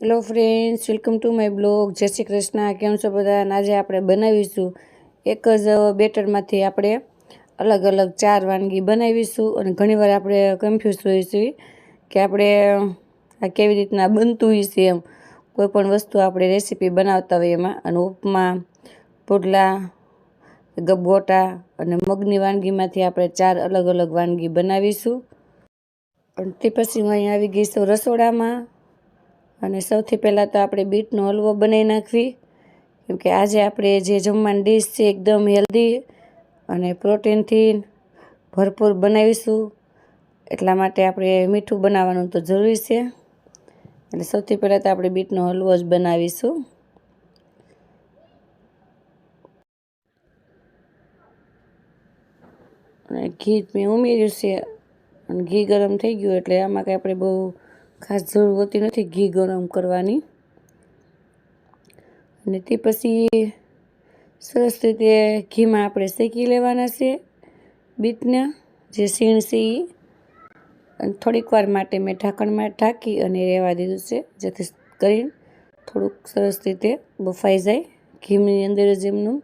Hello friends welcome to my blog Jai Shri Krishna. કેમ છો બધા આજે આપણે બનાવીશું એક જ બેટરમાંથી આપણે અલગ અલગ ચાર વાનગી બનાવીશું અને ઘણીવાર આપણે કન્ફ્યુઝ હોઈએ છીએ કે આપણે આ કેવી રીતના બનતું હોય છે એમ. કોઈ પણ વસ્તુ આપણે રેસીપી બનાવતા હોઈએ એમાં અને ઉપમા, પુડલા, ગબગોટા અને મગની વાનગીમાંથી આપણે ચાર અલગ અલગ વાનગી બનાવીશું. અને તે પછી હું અહીં આવી ગઈ રસોડામાં. અને સૌથી પહેલાં તો આપણે બીટનો હલવો બનાવી નાખવી. કેમકે આજે આપણે જે જમવાની ડીશ છે એકદમ હેલ્ધી અને પ્રોટીનથી ભરપૂર બનાવીશું. એટલા માટે આપણે મીઠું બનાવવાનું તો જરૂરી છે. એટલે સૌથી પહેલાં તો આપણે બીટનો હલવો જ બનાવીશું. અને ઘી મેં ઉમેર્યું છે. અને ઘી ગરમ થઈ ગયું એટલે આમાં કંઈ આપણે બહુ ખાસ જરૂર હોતી નથી ઘી ગરમ કરવાની. અને તે પછી સરસ રીતે ઘીમાં આપણે શેકી લેવાના છે બીટને, જે સીણ છે એ અને થોડીક વાર માટે મેં ઢાંકણમાં ઢાંકી અને રહેવા દીધું છે, જેથી કરીને થોડુંક સરસ રીતે બફાઈ જાય ઘીની અંદર જ એમનું.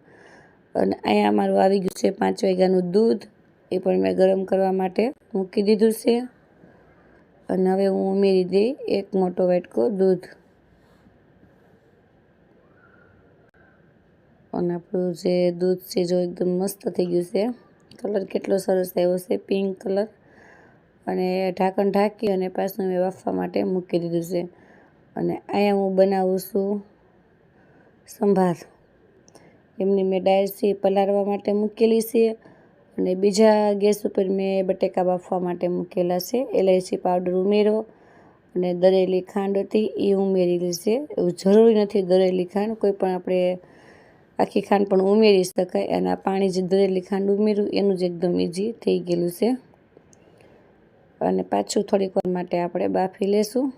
અને અહીંયા મારું આવી ગયું છે પાંચ વાગ્યાનું દૂધ, એ પણ મેં ગરમ કરવા માટે મૂકી દીધું છે. અને હવે હું ઉમેરી દઈ એક મોટો વાટકો દૂધ. અને આપણું જે દૂધ છે જો એકદમ મસ્ત થઈ ગયું છે. કલર કેટલો સરસ આવ્યો છે, પિંક કલર. અને ઢાંકણ ઢાંકી અને પાછું મેં વાફવા માટે મૂકી દીધું છે. અને અહીંયા હું બનાવું છું સંભાર. એમની મેં ડાયર છે પલાળવા માટે મૂકેલી છે. અને બીજા ગેસ ઉપર મેં બટેકા બાફવા માટે મૂકેલા છે. એલાયચી પાવડર ઉમેરો અને દરેલી ખાંડ હતી, એ ઉમેરેલી છે એવું જરૂરી નથી દરેલી ખાંડ, કોઈ પણ આપણે આખી ખાંડ પણ ઉમેરી શકાય. અને આ પાણી જે દરેલી ખાંડ ઉમેર્યું, એનું જ એકદમ ઇઝી થઈ ગયેલું છે. અને પાછું થોડીક વાર માટે આપણે બાફી લેશું.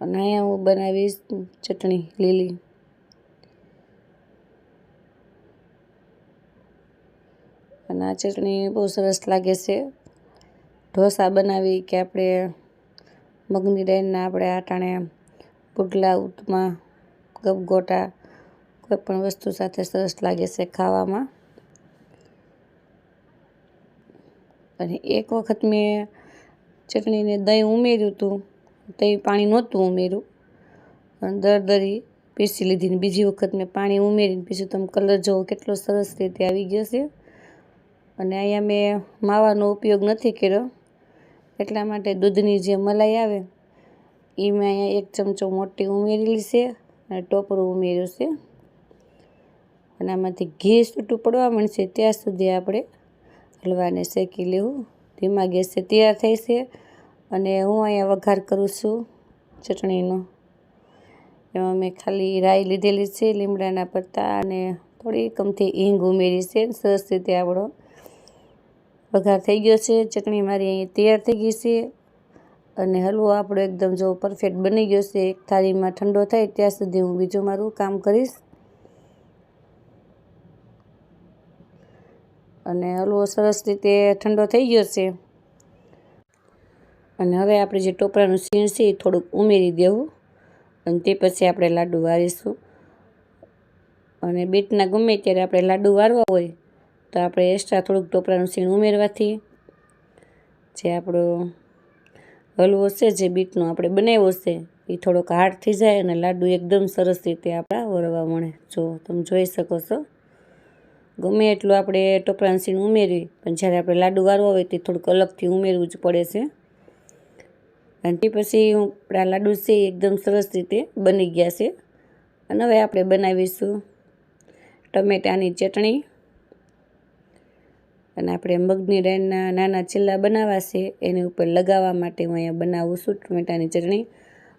અને અહીંયા હું બનાવીશ ચટણી લીલી. અને આ ચટણી બહુ સરસ લાગે છે. ઢોસા બનાવી કે આપણે મગની દાળના આપણે આટાણે, પુડલા, ઉપમા ગપગોટા કોઈ પણ વસ્તુ સાથે સરસ લાગે છે ખાવામાં. અને એક વખત મેં ચટણીને દહીં ઉમેર્યું હતું, દહીં પાણી નહોતું ઉમેર્યું. અને દરદરી પીસી લીધી બીજી વખત મેં પાણી ઉમેરીને પીસું તમે કલર જુઓ કેટલો સરસ રીતે આવી ગયો છે. અને અહીંયા મેં માવાનો ઉપયોગ નથી કર્યો. એટલા માટે દૂધની જે મલાઈ આવે, એ મેં અહીંયા એક ચમચો મોટી ઉમેરેલી છે અને ટોપરું ઉમેર્યું છે. અને આમાંથી ઘી છૂટું પડવા મળશે ત્યાં સુધી આપણે હલવાને શેકી લેવું. ધીમા ગેસે તૈયાર થઈ છે અને હું અહીંયા વઘાર કરું છું ચટણીનો. એમાં મેં ખાલી રાઈ લીધેલી છે, લીમડાના પત્તા અને થોડી કમથી હિંગ ઉમેરી છે સરસ રીતે આપણો વઘાર થઈ ગયો છે. ચટણી મારી અહીં તૈયાર થઈ ગઈ છે અને હલવો આપણો એકદમ જો પરફેક્ટ બની ગયો છે. એક થાળીમાં ઠંડો થાય ત્યાં સુધી હું બીજું મારું કામ કરીશ. અને હલવો સરસ રીતે ઠંડો થઈ ગયો છે. અને હવે આપણે જે ટોપરાનું સીણ છે એ થોડુંક ઉમેરી દેવું અને તે પછી આપણે લાડુ વારીશું. અને બીટના ગમે ત્યારે આપણે લાડુ વારવા હોય તો આપણે એક્સ્ટ્રા થોડુંક ટોપરાનું સીણ ઉમેરવાથી જે આપણો હલવો છે, જે બીટનો આપણે બનાવ્યો છે, એ થોડોક હાર્ડ થઈ જાય અને લાડુ એકદમ સરસ રીતે આપણા વરવા મળે. જો તમે જોઈ શકો છો. ગમે એટલું આપણે ટોપરાનું સીણ ઉમેરવી પણ જ્યારે આપણે લાડુ વારવા હોય તે થોડુંક અલગથી ઉમેરવું જ પડે છે. અને તે પછી આપણા લાડુ છે એકદમ સરસ રીતે બની ગયા છે. અને હવે આપણે બનાવીશું ટમેટાની ચટણી. અને આપણે મગની દાળના નાના ચીલા બનાવવા છે, એની ઉપર લગાવવા માટે હું અહીંયા બનાવું છું ટમેટાની ચટણી.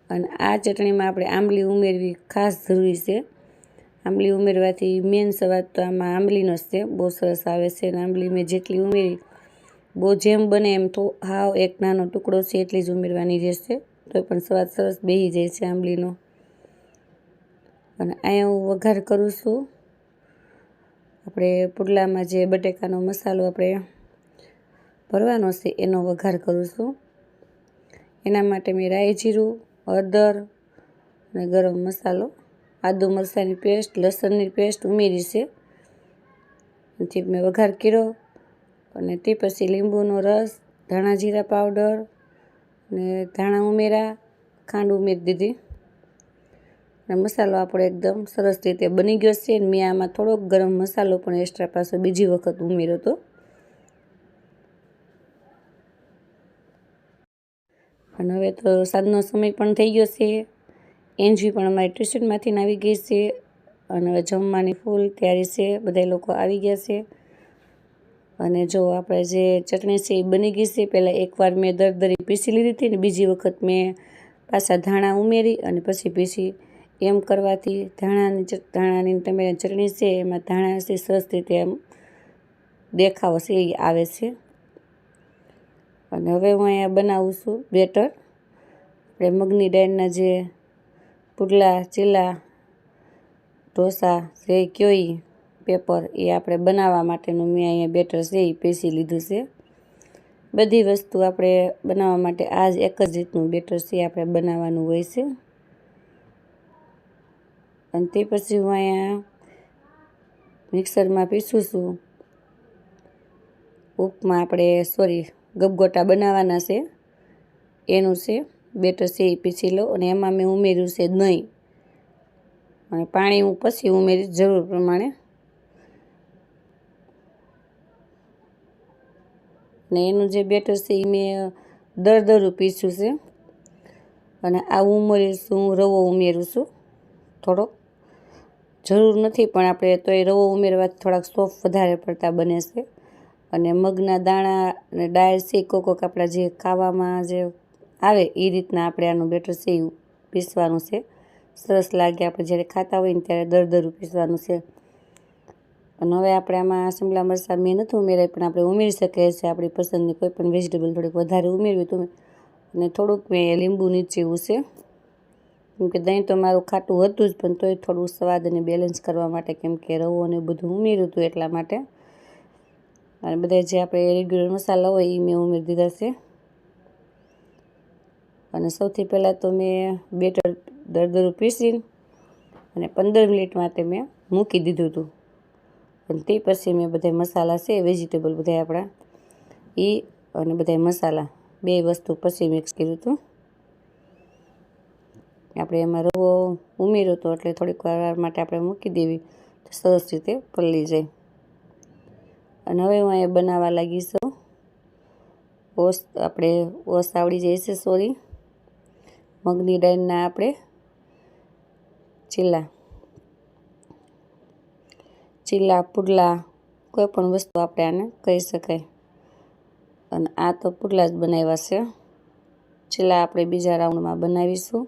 અને આ ચટણીમાં આપણે આંબલી ઉમેરવી ખાસ જરૂરી છે. આંબલી ઉમેરવાથી મેન સ્વાદ તો આમાં આંબલીનો જ છે, બહુ સરસ આવે છે અને આંબલી મેં જેટલી ઉમેરી, બહુ જેમ બને એમ તો હાવ એક નાનો ટુકડો છે, એટલી જ ઉમેરવાની રહેશે. તો પણ સ્વાદ સરસ બેસી જાય છે આંબલીનો. અને અહીંયા હું વઘાર કરું છું. આપણે પુડલામાં જે બટેકાનો મસાલો આપણે ભરવાનો છે, એનો વઘાર કરું છું. એના માટે મેં રાઈ જીરું, હળદર અને ગરમ મસાલો, આદુ મરચાંની પેસ્ટ, લસણની પેસ્ટ ઉમેરી છે. પછી મેં વઘાર કર્યો અને તે પછી લીંબુનો રસ, ધાણા જીરા પાવડર અને ધાણા ઉમેરા, ખાંડ ઉમેરી દીધી. અને મસાલો આપણો એકદમ સરસ રીતે બની ગયો છે. મેં આમાં થોડોક ગરમ મસાલો પણ એક્સ્ટ્રા પાછો બીજી વખત ઉમેર્યો હતો. અને હવે તો સાંજનો સમય પણ થઈ ગયો છે. એન્જવી પણ અમારી ટ્યુશનમાંથી આવી ગઈ છે. અને હવે જમવાની ફૂલ તૈયારી છે. બધા લોકો આવી ગયા છે. અને જો આપણે જે ચટણી છે એ બની ગઈ છે, પહેલાં એકવાર મેં દરદરી પીસી લીધી હતી ને બીજી વખત મેં પાછા ધાણા ઉમેરી અને પછી પીસી એમ કરવાથી ધાણાની ધાણાની તમે ચટણી છે, એમાં ધાણા છે સરસ રીતે એમ દેખાવ છે, એ આવે છે. અને હવે હું અહીંયા બનાવું છું બેટર. આપણે મગની દાળના જે પુડલા, ચીલા, ઢોસા જે કયો એ પેપર એ આપણે બનાવવા માટેનું મેં અહીંયા બેટર છે, એ પીસી લીધું છે. બધી વસ્તુ આપણે બનાવવા માટે આ જ એક જ રીતનું બેટર છે આપણે બનાવવાનું હોય છે. અને તે પછી હું અહીંયા મિક્સરમાં પીસું છું. ઉપમાં આપણે સોરી ગપગોટા બનાવવાના છે. એનું છે, બેટર છે એ પીસી લો અને એમાં મેં ઉમેર્યું છે દહીં. અને પાણી હું પછી ઉમેરીશ જરૂર પ્રમાણે. ને એનું જે બેટર છે એ મેં દરદરું પીસ્યું છે. અને આ ઉમેરીશું રવો ઉમેરું છું થોડોક. જરૂર નથી, પણ આપણે તો એ રવો ઉમેરવાથી થોડાક સોફ્ટ વધારે પડતા બને છે. અને મગના દાણા અને ડાયર છે, કોક કોક આપણા જે ખાવામાં જે આવે, એ રીતના આપણે આનું બેટર છે એ પીસવાનું છે. સરસ લાગે, આપણે જ્યારે ખાતા હોય ને ત્યારે દરદરું પીસવાનું છે. અને હવે આપણે આમાં શિમલા મરચાં મેં નથી ઉમેરાય, પણ આપણે ઉમેરી શકીએ છીએ. આપણી પસંદની કોઈ પણ વેજીટેબલ થોડીક વધારે ઉમેરવી તો અને થોડુંક મેં લીંબુ નીચેવું છે. કેમકે દહીં તો મારું ખાટું હતું જ, પણ તોય થોડું સ્વાદ અને બેલેન્સ કરવા માટે કેમ કે રવો અને બધું ઉમેર્યું હતું એટલા માટે. અને બધા જે આપણે રેગ્યુલર મસાલા હોય એ મેં ઉમેરી દીધા છે. અને સૌથી પહેલાં તો મેં બેટર દરદરું પીસીને અને પંદર મિનિટ માટે મેં મૂકી દીધું હતું. અને તે પછી મેં બધા મસાલા છે વેજીટેબલ બધા આપણા એ અને બધા મસાલા, બે વસ્તુ પછી મિક્સ કર્યું હતું. આપણે એમાં રવો ઉમેર્યો હતો એટલે થોડીક વાર માટે આપણે મૂકી દેવી. તો સરસ રીતે પલળી જાય. અને હવે હું અહીંયા બનાવવા લાગી છું. ઓસ, આપણે ઓસ આવડી જાય છે, સોરી. મગની દાળના આપણે ચીલા. ચીલા, પુડલા, કોઈ પણ વસ્તુ આપણે આને કહી શકાય. અને આ તો પુડલા જ બનાવ્યા છે. ચીલા આપણે બીજા રાઉન્ડમાં બનાવીશું.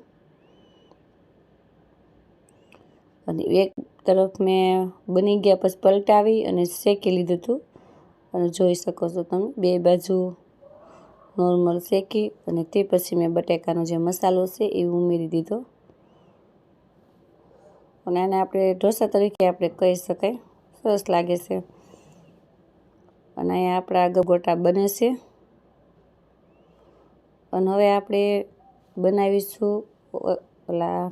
અને એક તરફ મેં બની ગયા પછી પલટાવી અને શેકી લીધું હતું અને જોઈ શકો છો તમે, બે બાજુ નોર્મલ શેકી અને તે પછી મેં બટેકાનો જે મસાલો છે એ ઉમેરી દીધો. અને આને આપણે ઢોસા તરીકે આપણે કહી શકાય, સરસ લાગે છે. અને અહીંયા આપણા ગગોટા બને છે. અને હવે આપણે બનાવીશું ઓલા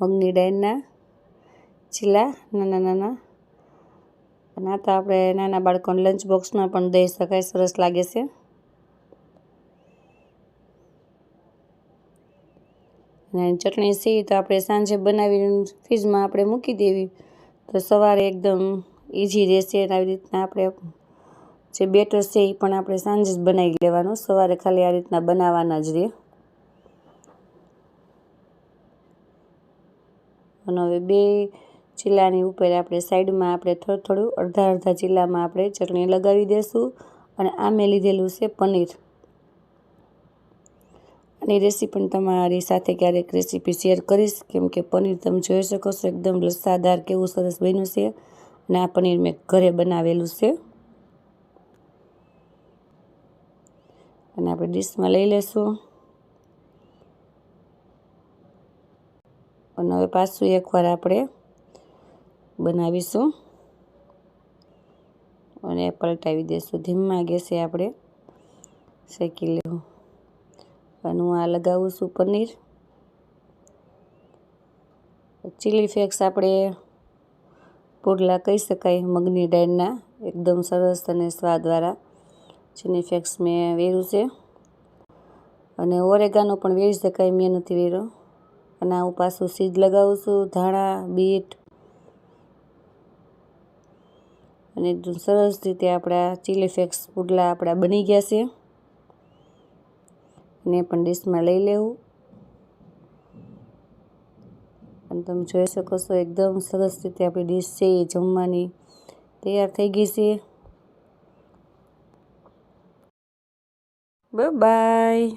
મગની દાળના ચીલા નાના નાના. અને આ તો આપણે નાના બાળકોને લંચ બોક્સમાં પણ દઈ શકાય, સરસ લાગે છે. અને ચટણી છે તો આપણે સાંજે બનાવીને ફ્રીજમાં આપણે મૂકી દેવી. તો સવારે એકદમ ઇઝી રહેશે આવી રીતના આપણે જે બેટર છે એ પણ આપણે સાંજે જ બનાવી લેવાનું. સવારે ખાલી આ રીતના બનાવવાના જ રહે. અને હવે બે ચીલાની ઉપર આપણે સાઈડમાં આપણે થોડું થોડું અડધા અડધા ચીલામાં આપણે ચટણી લગાવી દઈશું અને આ મેં લીધેલું છે પનીર. અને રેસીપી પણ તમારી સાથે ક્યારેક રેસીપી શેર કરીશ, કેમ કે પનીર તમે જોઈ શકો છો, એકદમ લસ્સાદાર કેવું સરસ બન્યું છે અને આ પનીર મેં ઘરે બનાવેલું છે. અને આપણે ડીશમાં લઈ લેશું. અને હવે પાછું એકવાર આપણે બનાવીશું. અને પલટાવી દઈશું ધીમા ગેસે આપણે શેકી લેવું. અને હું આ લગાવું છું પનીર. ચીલી ફ્લેક્સ આપણે પુડલા કહી શકાય, મગની દાળના. એકદમ સરસ અને સ્વાદવાળા ચીલી ફ્લેક્સ મેં વેર્યું છે. અને ઓરેગાનો પણ વેરી શકાય, મેં નથી વેર્યો. અને હું પાછું સીજ લગાવું છું. ધાણા, બીટ અને સરસ રીતે આપણા ચીલી ફ્લેક્સ પુડલા આપણા બની ગયા છે. ને પણ ડીશમાં લઈ લેવું. અને તમે જોઈ શકો છો, એકદમ સરસ રીતે આપણી ડીશ છે, એ જમવાની તૈયાર થઈ ગઈ છે. બાય